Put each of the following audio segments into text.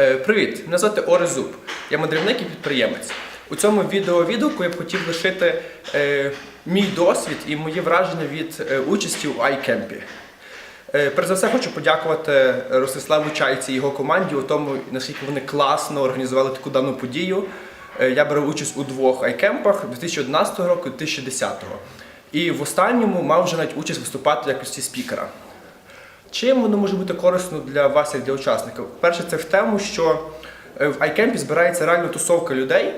Е, Привіт, мене звати Ори Зуб. Я мандрівник і підприємець. У цьому відеовідгуку я б хотів лишити е, мій досвід і мої враження від е, участі у iCamp. Е, перш за все хочу подякувати Ростиславу Чайці і його команді у тому, наскільки вони класно організували таку дану подію. Е, я беру участь у двох iCamp'ах 2011 року і 2010. І в останньому мав вже навіть участь виступати в якості спікера. Чим воно може бути корисно для вас, як для учасників? Перше, це в тему, що е, в iCamp збирається реально тусовка людей,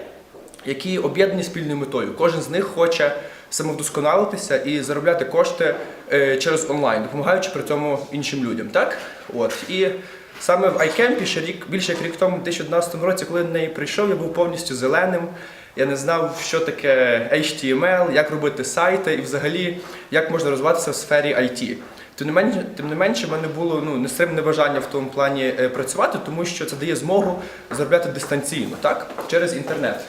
які об'єднані спільною метою. Кожен з них хоче самовдосконалитися і заробляти кошти е, через онлайн, допомагаючи при цьому іншим людям. Так? От. І саме в iCamp ще рік, більше як рік тому, в 2011 році, коли на неї прийшов, я був повністю зеленим. Я не знав, що таке HTML, як робити сайти і взагалі як можна розвиватися в сфері IT. Тим не менше, тим не менше, в мене було ну, нестримне бажання в тому плані е, працювати, тому що це дає змогу заробляти дистанційно, так? через інтернет.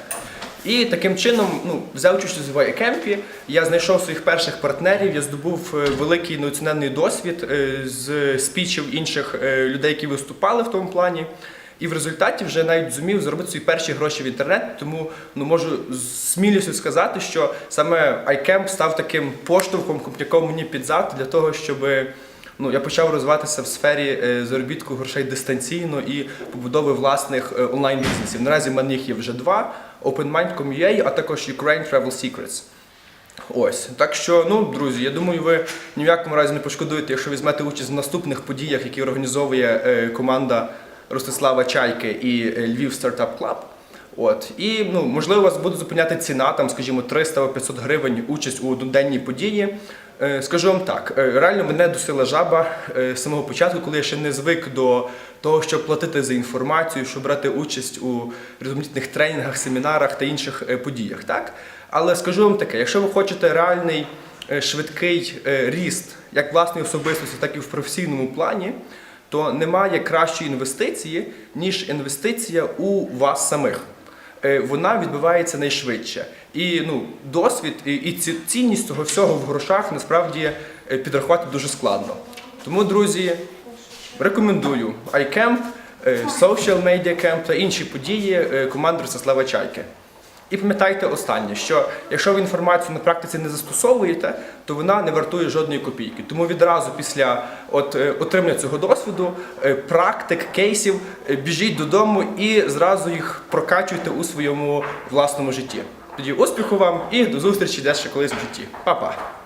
І таким чином, ну, взяв участь у iCamp, я знайшов своїх перших партнерів, я здобув е, великий неоціненний досвід е, з спічів інших людей, які виступали в тому плані. І в результаті вже навіть зумів заробити свої перші гроші в інтернет. Тому ну можу з смілістю сказати, що саме iCamp став таким поштовхом, копняком мені під зад для того, щоб ну, я почав розвиватися в сфері е, заробітку грошей дистанційно і побудови власних е, онлайн-бізнесів. Наразі в мене їх є вже два: OpenMind.com.ua, а також Ukraine Travel Secrets. Ось так що, ну друзі, я думаю, ви ні в якому разі не пошкодуєте, якщо візьмете участь в наступних подіях, які організовує е, команда Ростислава Чайки і е, Львів Стартап Клаб. От і ну можливо вас буде зупиняти ціна, там, скажімо, 300-500 гривень участь у одноденній події. Е, Скажу вам так, е, реально мене досила жаба з самого початку, коли я ще не звик до того, щоб платити за інформацію, щоб брати участь у різноманітних тренінгах, семінарах та інших подіях. Так? Але скажу вам таке: якщо ви хочете реальний швидкий ріст як власної особистості, так і в професійному плані, то немає кращої інвестиції, ніж інвестиція у вас самих. Е, Вона відбувається найшвидше. І ну, досвід і, цінність цього всього в грошах насправді е, підрахувати дуже складно. Тому, друзі, рекомендую iCamp, е, Social Media Camp та інші події команди Ростислава Чайки. І пам'ятайте останнє, що якщо ви інформацію на практиці не застосовуєте, то вона не вартує жодної копійки. Тому відразу після от, е, отримання цього досвіду, е, практик, кейсів, е, біжіть додому і зразу їх прокачуйте у своєму власному житті. Тоді успіху вам і до зустрічі десь ще колись в житті. Па-па!